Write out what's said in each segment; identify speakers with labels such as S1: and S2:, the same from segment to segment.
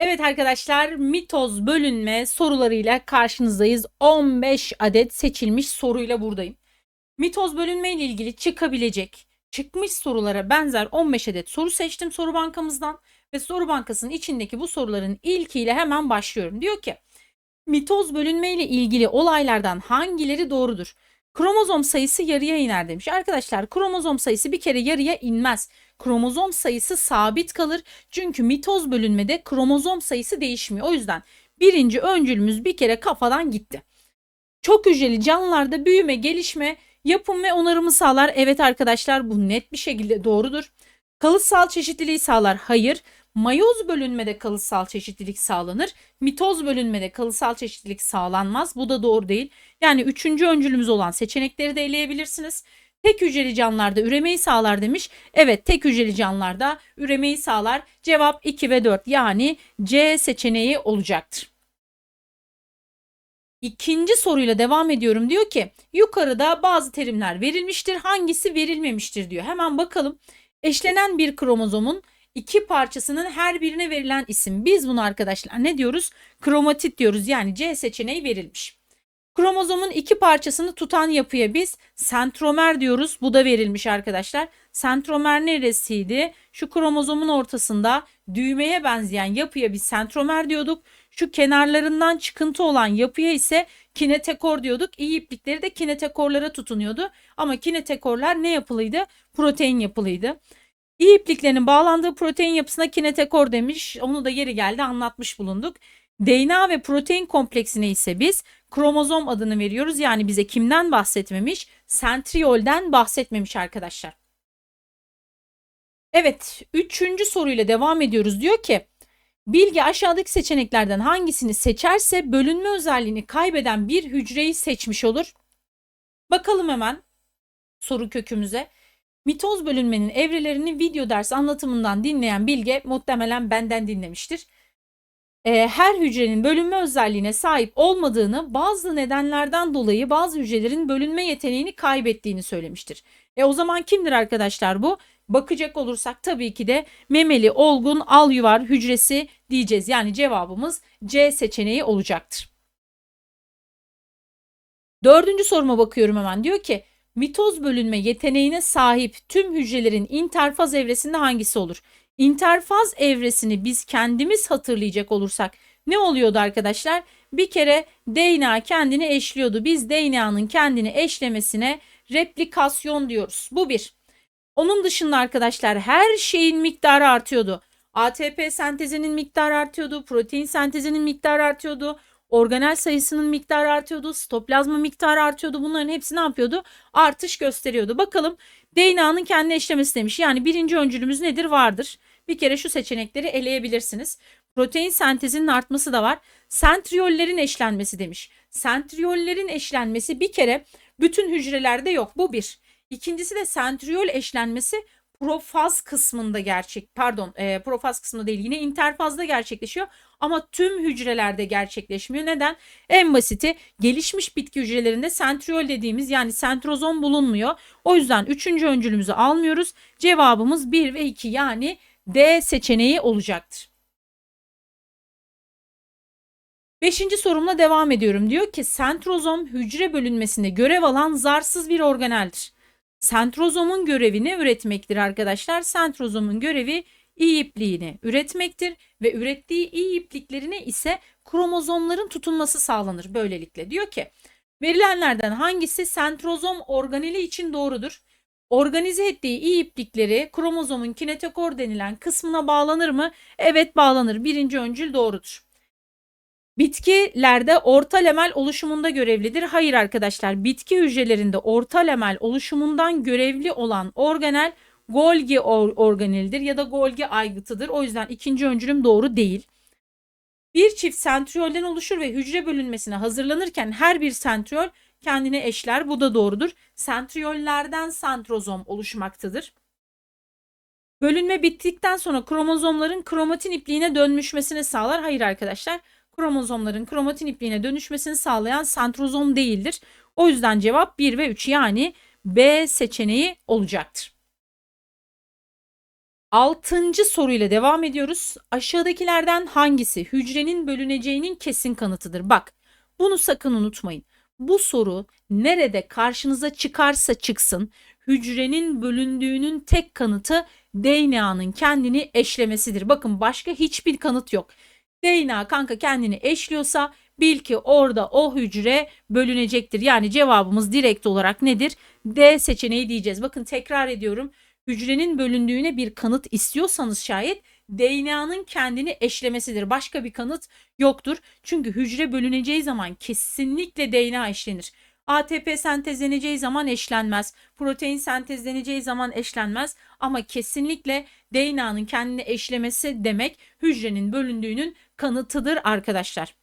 S1: Evet arkadaşlar mitoz bölünme sorularıyla karşınızdayız. 15 adet seçilmiş soruyla buradayım. Mitoz bölünme ile ilgili çıkabilecek çıkmış sorulara benzer 15 adet soru seçtim soru bankamızdan ve soru bankasının içindeki bu soruların ilkiyle hemen başlıyorum. Diyor ki mitoz bölünme ile ilgili olaylardan hangileri doğrudur? Kromozom sayısı yarıya iner demiş. Arkadaşlar kromozom sayısı bir kere yarıya inmez. Kromozom sayısı sabit kalır. Çünkü mitoz bölünmede kromozom sayısı değişmiyor. O yüzden birinci öncülümüz bir kere kafadan gitti. Çok hücreli canlılarda büyüme, gelişme, yapım ve onarımı sağlar. Evet arkadaşlar bu net bir şekilde doğrudur. Kalıtsal çeşitliliği sağlar. Hayır. Mayoz bölünmede kalıtsal çeşitlilik sağlanır. Mitoz bölünmede kalıtsal çeşitlilik sağlanmaz. Bu da doğru değil. Yani üçüncü öncülümüz olan seçenekleri de eleyebilirsiniz. Tek hücreli canlılarda üremeyi sağlar demiş. Evet tek hücreli canlılarda üremeyi sağlar. Cevap 2 ve 4 yani C seçeneği olacaktır. İkinci soruyla devam ediyorum. Diyor ki yukarıda bazı terimler verilmiştir. Hangisi verilmemiştir diyor. Hemen bakalım. Eşlenen bir kromozomun iki parçasının her birine verilen isim. Biz bunu arkadaşlar ne diyoruz? Kromatit diyoruz. Yani C seçeneği verilmiş. Kromozomun iki parçasını tutan yapıya biz sentromer diyoruz. Bu da verilmiş arkadaşlar. Sentromer neresiydi? Şu kromozomun ortasında düğmeye benzeyen yapıya biz sentromer diyorduk. Şu kenarlarından çıkıntı olan yapıya ise kinetekor diyorduk. İyi iplikleri de kinetekorlara tutunuyordu. Ama kinetekorlar ne yapılıydı? Protein yapılıydı. İyi ipliklerin bağlandığı protein yapısına kinetekor demiş. Onu da yeri geldi anlatmış bulunduk. DNA ve protein kompleksine ise biz kromozom adını veriyoruz. Yani bize kimden bahsetmemiş? Sentriolden bahsetmemiş arkadaşlar. Evet, üçüncü soruyla devam ediyoruz. Diyor ki, bilgi aşağıdaki seçeneklerden hangisini seçerse bölünme özelliğini kaybeden bir hücreyi seçmiş olur. Bakalım hemen soru kökümüze. Mitoz bölünmenin evrelerini video ders anlatımından dinleyen Bilge muhtemelen benden dinlemiştir e, her hücrenin bölünme özelliğine sahip olmadığını bazı nedenlerden dolayı bazı hücrelerin bölünme yeteneğini kaybettiğini söylemiştir. E o zaman kimdir arkadaşlar bu? Bakacak olursak tabii ki de memeli olgun al yuvar hücresi diyeceğiz. Yani cevabımız C seçeneği olacaktır. Dördüncü soruma bakıyorum hemen. Diyor ki mitoz bölünme yeteneğine sahip tüm hücrelerin interfaz evresinde hangisi olur? İnterfaz evresini biz kendimiz hatırlayacak olursak ne oluyordu arkadaşlar? Bir kere DNA kendini eşliyordu. Biz DNA'nın kendini eşlemesine replikasyon diyoruz. Bu bir. Onun dışında arkadaşlar her şeyin miktarı artıyordu. ATP sentezinin miktarı artıyordu, protein sentezinin miktarı artıyordu, organel sayısının miktarı artıyordu, stoplazma miktarı artıyordu. Bunların hepsi ne yapıyordu? Artış gösteriyordu. Bakalım DNA'nın kendi eşlemesi demiş. Yani birinci öncülümüz nedir? Vardır. Bir kere şu seçenekleri eleyebilirsiniz. Protein sentezinin artması da var. Sentriyollerin eşlenmesi demiş. Sentriyollerin eşlenmesi bir kere bütün hücrelerde yok. Bu bir. İkincisi de sentriyol eşlenmesi profaz kısmında gerçek pardon e, profaz kısmında değil yine interfazda gerçekleşiyor ama tüm hücrelerde gerçekleşmiyor. Neden? En basiti gelişmiş bitki hücrelerinde sentriol dediğimiz yani sentrozom bulunmuyor. O yüzden üçüncü öncülümüzü almıyoruz. Cevabımız 1 ve 2 yani D seçeneği olacaktır. Beşinci sorumla devam ediyorum. Diyor ki sentrozom hücre bölünmesinde görev alan zarsız bir organeldir. Sentrozomun görevi ne üretmektir arkadaşlar? Sentrozomun görevi iyi ipliğini üretmektir ve ürettiği iyi ipliklerine ise kromozomların tutunması sağlanır böylelikle. Diyor ki verilenlerden hangisi sentrozom organeli için doğrudur? Organize ettiği iyi iplikleri kromozomun kinetekor denilen kısmına bağlanır mı? Evet bağlanır. Birinci öncül doğrudur. Bitkilerde orta lemel oluşumunda görevlidir. Hayır arkadaşlar bitki hücrelerinde orta lemel oluşumundan görevli olan organel Golgi or organelidir ya da Golgi aygıtıdır. O yüzden ikinci öncülüm doğru değil. Bir çift sentriyolden oluşur ve hücre bölünmesine hazırlanırken her bir sentriyol kendine eşler. Bu da doğrudur. Sentriyollerden sentrozom oluşmaktadır. Bölünme bittikten sonra kromozomların kromatin ipliğine dönüşmesini sağlar. Hayır arkadaşlar. Kromozomların kromatin ipliğine dönüşmesini sağlayan sentrozom değildir. O yüzden cevap 1 ve 3 yani B seçeneği olacaktır. Altıncı soruyla devam ediyoruz. Aşağıdakilerden hangisi hücrenin bölüneceğinin kesin kanıtıdır? Bak bunu sakın unutmayın. Bu soru nerede karşınıza çıkarsa çıksın hücrenin bölündüğünün tek kanıtı DNA'nın kendini eşlemesidir. Bakın başka hiçbir kanıt yok. DNA kanka kendini eşliyorsa bil ki orada o hücre bölünecektir. Yani cevabımız direkt olarak nedir? D seçeneği diyeceğiz. Bakın tekrar ediyorum. Hücrenin bölündüğüne bir kanıt istiyorsanız şayet DNA'nın kendini eşlemesidir. Başka bir kanıt yoktur. Çünkü hücre bölüneceği zaman kesinlikle DNA eşlenir. ATP sentezleneceği zaman eşlenmez. Protein sentezleneceği zaman eşlenmez. Ama kesinlikle DNA'nın kendini eşlemesi demek hücrenin bölündüğünün kanıtıdır arkadaşlar.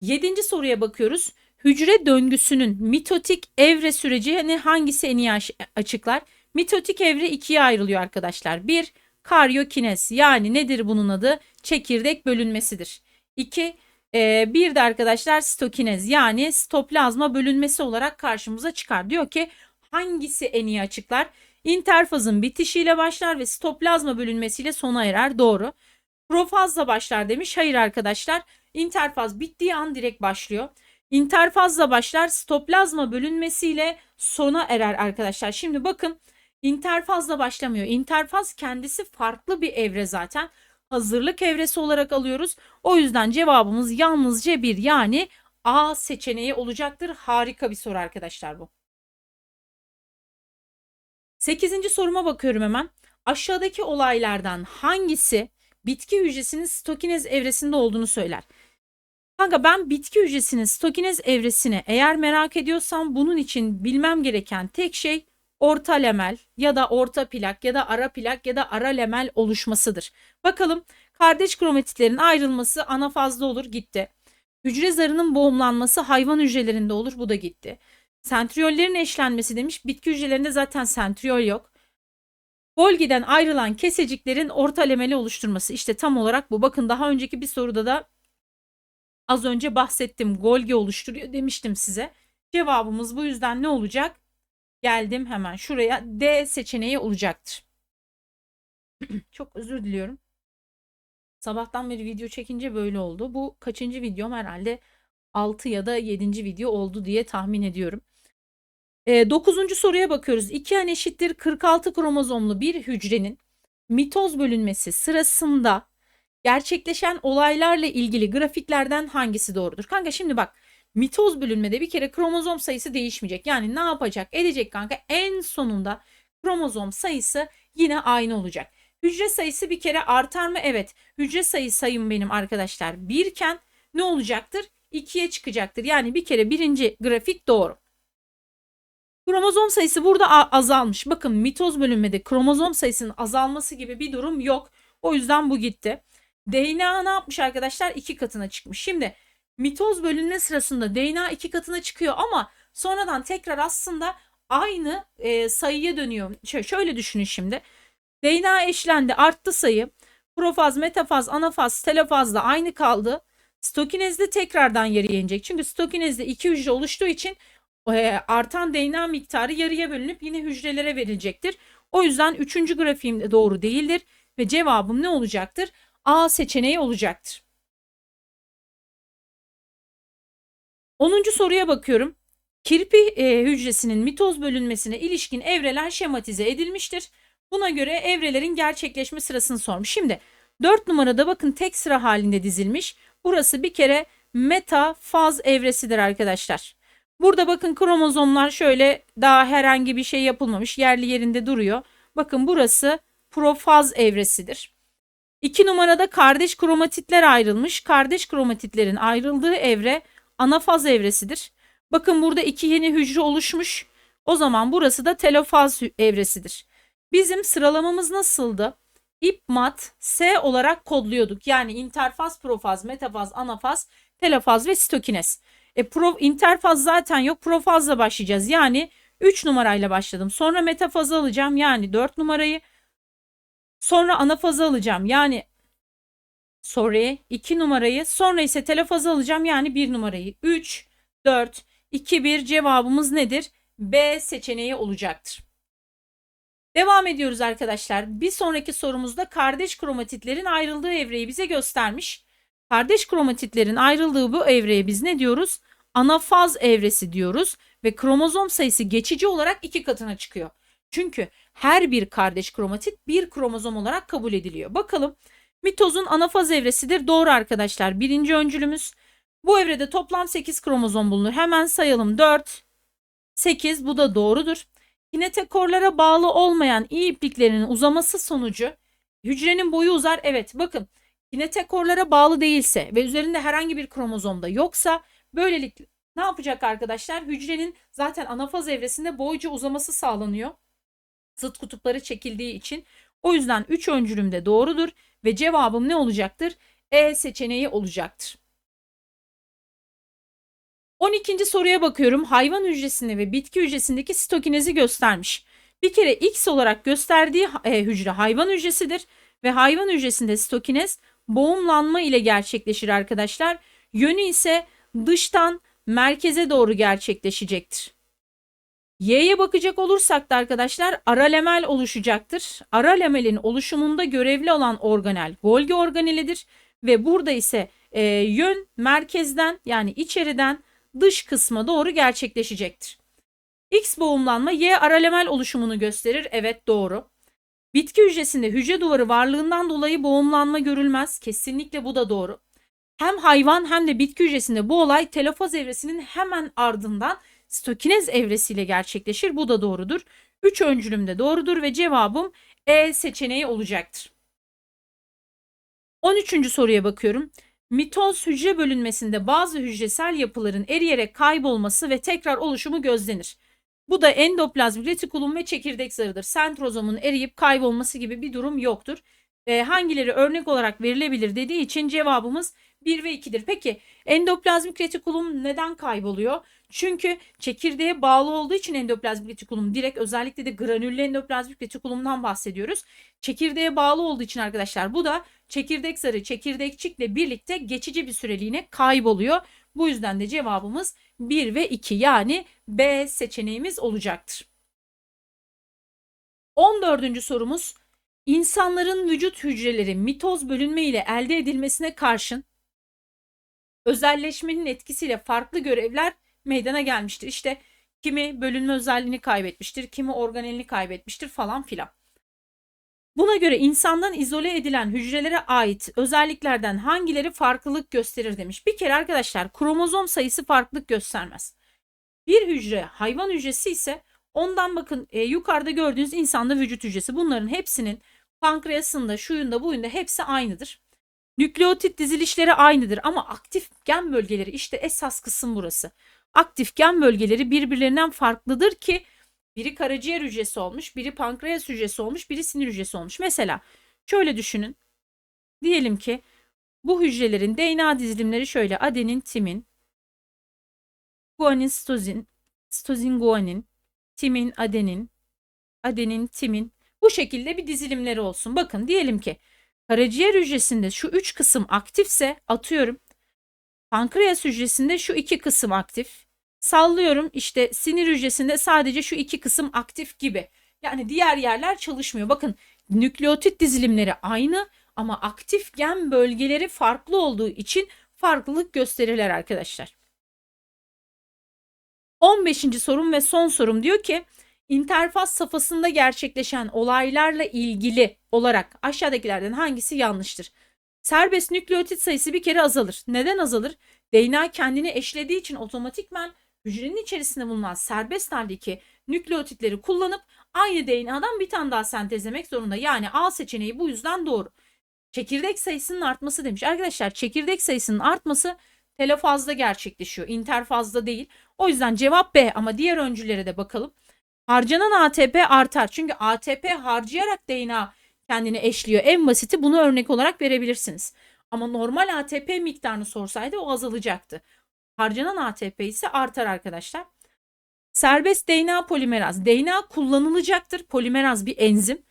S1: Yedinci soruya bakıyoruz. Hücre döngüsünün mitotik evre sürecini hangisi en iyi açıklar? Mitotik evre ikiye ayrılıyor arkadaşlar. Bir, karyokinez yani nedir bunun adı? Çekirdek bölünmesidir. İki, e, bir de arkadaşlar sitokinez yani sitoplazma bölünmesi olarak karşımıza çıkar. Diyor ki hangisi en iyi açıklar? İnterfazın bitişiyle başlar ve sitoplazma bölünmesiyle sona erer. Doğru. Profazla başlar demiş. Hayır arkadaşlar. İnterfaz bittiği an direkt başlıyor. İnterfazla başlar. Stoplazma bölünmesiyle sona erer arkadaşlar. Şimdi bakın interfazla başlamıyor. İnterfaz kendisi farklı bir evre zaten. Hazırlık evresi olarak alıyoruz. O yüzden cevabımız yalnızca bir yani A seçeneği olacaktır. Harika bir soru arkadaşlar bu. Sekizinci soruma bakıyorum hemen. Aşağıdaki olaylardan hangisi bitki hücresinin stokinez evresinde olduğunu söyler? Kanka ben bitki hücresinin stokinez evresini eğer merak ediyorsam bunun için bilmem gereken tek şey orta lemel ya da orta plak ya da ara plak ya da ara lemel oluşmasıdır. Bakalım kardeş kromatitlerin ayrılması anafazda olur gitti. Hücre zarının boğumlanması hayvan hücrelerinde olur bu da gitti. Sentriyollerin eşlenmesi demiş bitki hücrelerinde zaten sentriyol yok. Golgi'den ayrılan keseciklerin orta lemeli oluşturması işte tam olarak bu. Bakın daha önceki bir soruda da az önce bahsettim. Golgi oluşturuyor demiştim size. Cevabımız bu yüzden ne olacak? Geldim hemen şuraya. D seçeneği olacaktır. Çok özür diliyorum. Sabahtan beri video çekince böyle oldu. Bu kaçıncı videom herhalde 6 ya da 7. video oldu diye tahmin ediyorum. E, dokuzuncu soruya bakıyoruz. 2 n eşittir 46 kromozomlu bir hücrenin mitoz bölünmesi sırasında gerçekleşen olaylarla ilgili grafiklerden hangisi doğrudur? Kanka şimdi bak mitoz bölünmede bir kere kromozom sayısı değişmeyecek. Yani ne yapacak? Edecek kanka en sonunda kromozom sayısı yine aynı olacak. Hücre sayısı bir kere artar mı? Evet. Hücre sayı sayım benim arkadaşlar birken ne olacaktır? 2'ye çıkacaktır. Yani bir kere birinci grafik doğru. Kromozom sayısı burada azalmış. Bakın mitoz bölünmede kromozom sayısının azalması gibi bir durum yok. O yüzden bu gitti. DNA ne yapmış arkadaşlar? İki katına çıkmış. Şimdi mitoz bölünme sırasında DNA iki katına çıkıyor ama sonradan tekrar aslında aynı e, sayıya dönüyor. Şöyle, şöyle düşünün şimdi. DNA eşlendi arttı sayı. Profaz, metafaz, anafaz, telofazla aynı kaldı. Stokinezde tekrardan yarıya inecek. Çünkü stokinezde iki hücre oluştuğu için e, artan DNA miktarı yarıya bölünüp yine hücrelere verilecektir. O yüzden üçüncü grafiğim de doğru değildir ve cevabım ne olacaktır? A seçeneği olacaktır. 10. soruya bakıyorum. Kirpi e, hücresinin mitoz bölünmesine ilişkin evreler şematize edilmiştir. Buna göre evrelerin gerçekleşme sırasını sormuş. Şimdi 4 numarada bakın tek sıra halinde dizilmiş. Burası bir kere meta faz evresidir arkadaşlar. Burada bakın kromozomlar şöyle daha herhangi bir şey yapılmamış. Yerli yerinde duruyor. Bakın burası profaz evresidir. 2 numarada kardeş kromatitler ayrılmış. Kardeş kromatitlerin ayrıldığı evre anafaz evresidir. Bakın burada iki yeni hücre oluşmuş. O zaman burası da telofaz evresidir. Bizim sıralamamız nasıldı? İpmat S olarak kodluyorduk. Yani interfaz, profaz, metafaz, anafaz, telofaz ve sitokinez. E pro, interfaz zaten yok. Profazla başlayacağız. Yani 3 numarayla başladım. Sonra metafazı alacağım. Yani 4 numarayı. Sonra anafazı alacağım. Yani sorry 2 numarayı. Sonra ise telafazı alacağım. Yani 1 numarayı. 3, 4, 2, 1 cevabımız nedir? B seçeneği olacaktır. Devam ediyoruz arkadaşlar. Bir sonraki sorumuzda kardeş kromatitlerin ayrıldığı evreyi bize göstermiş. Kardeş kromatitlerin ayrıldığı bu evreye biz ne diyoruz? Anafaz evresi diyoruz ve kromozom sayısı geçici olarak iki katına çıkıyor. Çünkü her bir kardeş kromatit bir kromozom olarak kabul ediliyor. Bakalım mitozun anafaz evresidir. Doğru arkadaşlar. Birinci öncülümüz. Bu evrede toplam 8 kromozom bulunur. Hemen sayalım. 4, 8 bu da doğrudur. Kinetekorlara bağlı olmayan iyi ipliklerinin uzaması sonucu hücrenin boyu uzar. Evet bakın kinetekorlara bağlı değilse ve üzerinde herhangi bir kromozomda yoksa böylelikle ne yapacak arkadaşlar? Hücrenin zaten anafaz evresinde boyca uzaması sağlanıyor. Zıt kutupları çekildiği için. O yüzden 3 öncülüm de doğrudur ve cevabım ne olacaktır? E seçeneği olacaktır. 12. soruya bakıyorum. Hayvan hücresinde ve bitki hücresindeki sitokinezi göstermiş. Bir kere X olarak gösterdiği e, hücre hayvan hücresidir ve hayvan hücresinde sitokinez boğumlanma ile gerçekleşir arkadaşlar. Yönü ise dıştan merkeze doğru gerçekleşecektir. Y'ye bakacak olursak da arkadaşlar aralemel oluşacaktır. Aralemelin oluşumunda görevli olan organel Golgi organelidir ve burada ise e, yön merkezden yani içeriden dış kısma doğru gerçekleşecektir. X boğumlanma Y aralemel oluşumunu gösterir. Evet doğru. Bitki hücresinde hücre duvarı varlığından dolayı boğumlanma görülmez. Kesinlikle bu da doğru. Hem hayvan hem de bitki hücresinde bu olay telofaz evresinin hemen ardından stokinez evresiyle gerçekleşir. Bu da doğrudur. 3 öncülüm de doğrudur ve cevabım E seçeneği olacaktır. 13. soruya bakıyorum. Mitoz hücre bölünmesinde bazı hücresel yapıların eriyerek kaybolması ve tekrar oluşumu gözlenir. Bu da endoplazmik retikulum ve çekirdek zarıdır. Sentrozomun eriyip kaybolması gibi bir durum yoktur. E, hangileri örnek olarak verilebilir dediği için cevabımız 1 ve 2'dir. Peki endoplazmik retikulum neden kayboluyor? Çünkü çekirdeğe bağlı olduğu için endoplazmik retikulum direkt özellikle de granüllü endoplazmik retikulumdan bahsediyoruz. Çekirdeğe bağlı olduğu için arkadaşlar bu da çekirdek zarı çekirdekçikle birlikte geçici bir süreliğine kayboluyor. Bu yüzden de cevabımız 1 ve 2 yani B seçeneğimiz olacaktır. 14. sorumuz İnsanların vücut hücreleri mitoz bölünme ile elde edilmesine karşın özelleşmenin etkisiyle farklı görevler meydana gelmiştir. İşte kimi bölünme özelliğini kaybetmiştir, kimi organelini kaybetmiştir falan filan. Buna göre insandan izole edilen hücrelere ait özelliklerden hangileri farklılık gösterir demiş. Bir kere arkadaşlar kromozom sayısı farklılık göstermez. Bir hücre hayvan hücresi ise ondan bakın e, yukarıda gördüğünüz insanda vücut hücresi bunların hepsinin pankreasında, şuyunda, buyunda hepsi aynıdır. Nükleotit dizilişleri aynıdır ama aktif gen bölgeleri işte esas kısım burası. Aktif gen bölgeleri birbirlerinden farklıdır ki biri karaciğer hücresi olmuş, biri pankreas hücresi olmuş, biri sinir hücresi olmuş. Mesela şöyle düşünün. Diyelim ki bu hücrelerin DNA dizilimleri şöyle adenin, timin, guanin, sitozin, sitozin, guanin, timin, adenin, adenin, timin. Bu şekilde bir dizilimleri olsun. Bakın diyelim ki karaciğer hücresinde şu üç kısım aktifse atıyorum. Pankreas hücresinde şu iki kısım aktif. Sallıyorum işte sinir hücresinde sadece şu iki kısım aktif gibi. Yani diğer yerler çalışmıyor. Bakın nükleotit dizilimleri aynı ama aktif gen bölgeleri farklı olduğu için farklılık gösterirler arkadaşlar. 15. sorum ve son sorum diyor ki interfaz safhasında gerçekleşen olaylarla ilgili olarak aşağıdakilerden hangisi yanlıştır? Serbest nükleotit sayısı bir kere azalır. Neden azalır? DNA kendini eşlediği için otomatikman hücrenin içerisinde bulunan serbest haldeki nükleotitleri kullanıp aynı DNA'dan bir tane daha sentezlemek zorunda. Yani A seçeneği bu yüzden doğru. Çekirdek sayısının artması demiş. Arkadaşlar çekirdek sayısının artması telofazda gerçekleşiyor. interfazda değil. O yüzden cevap B ama diğer öncülere de bakalım. Harcanan ATP artar. Çünkü ATP harcayarak DNA kendini eşliyor. En basiti bunu örnek olarak verebilirsiniz. Ama normal ATP miktarını sorsaydı o azalacaktı. Harcanan ATP ise artar arkadaşlar. Serbest DNA polimeraz. DNA kullanılacaktır. Polimeraz bir enzim.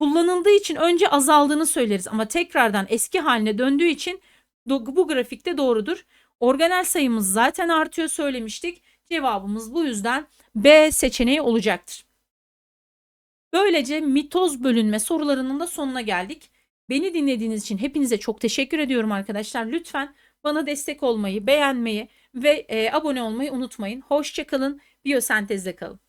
S1: Kullanıldığı için önce azaldığını söyleriz ama tekrardan eski haline döndüğü için bu grafikte doğrudur. Organel sayımız zaten artıyor söylemiştik. Cevabımız bu yüzden B seçeneği olacaktır. Böylece mitoz bölünme sorularının da sonuna geldik. Beni dinlediğiniz için hepinize çok teşekkür ediyorum arkadaşlar. Lütfen bana destek olmayı, beğenmeyi ve e, abone olmayı unutmayın. Hoşçakalın, biyosentezde kalın.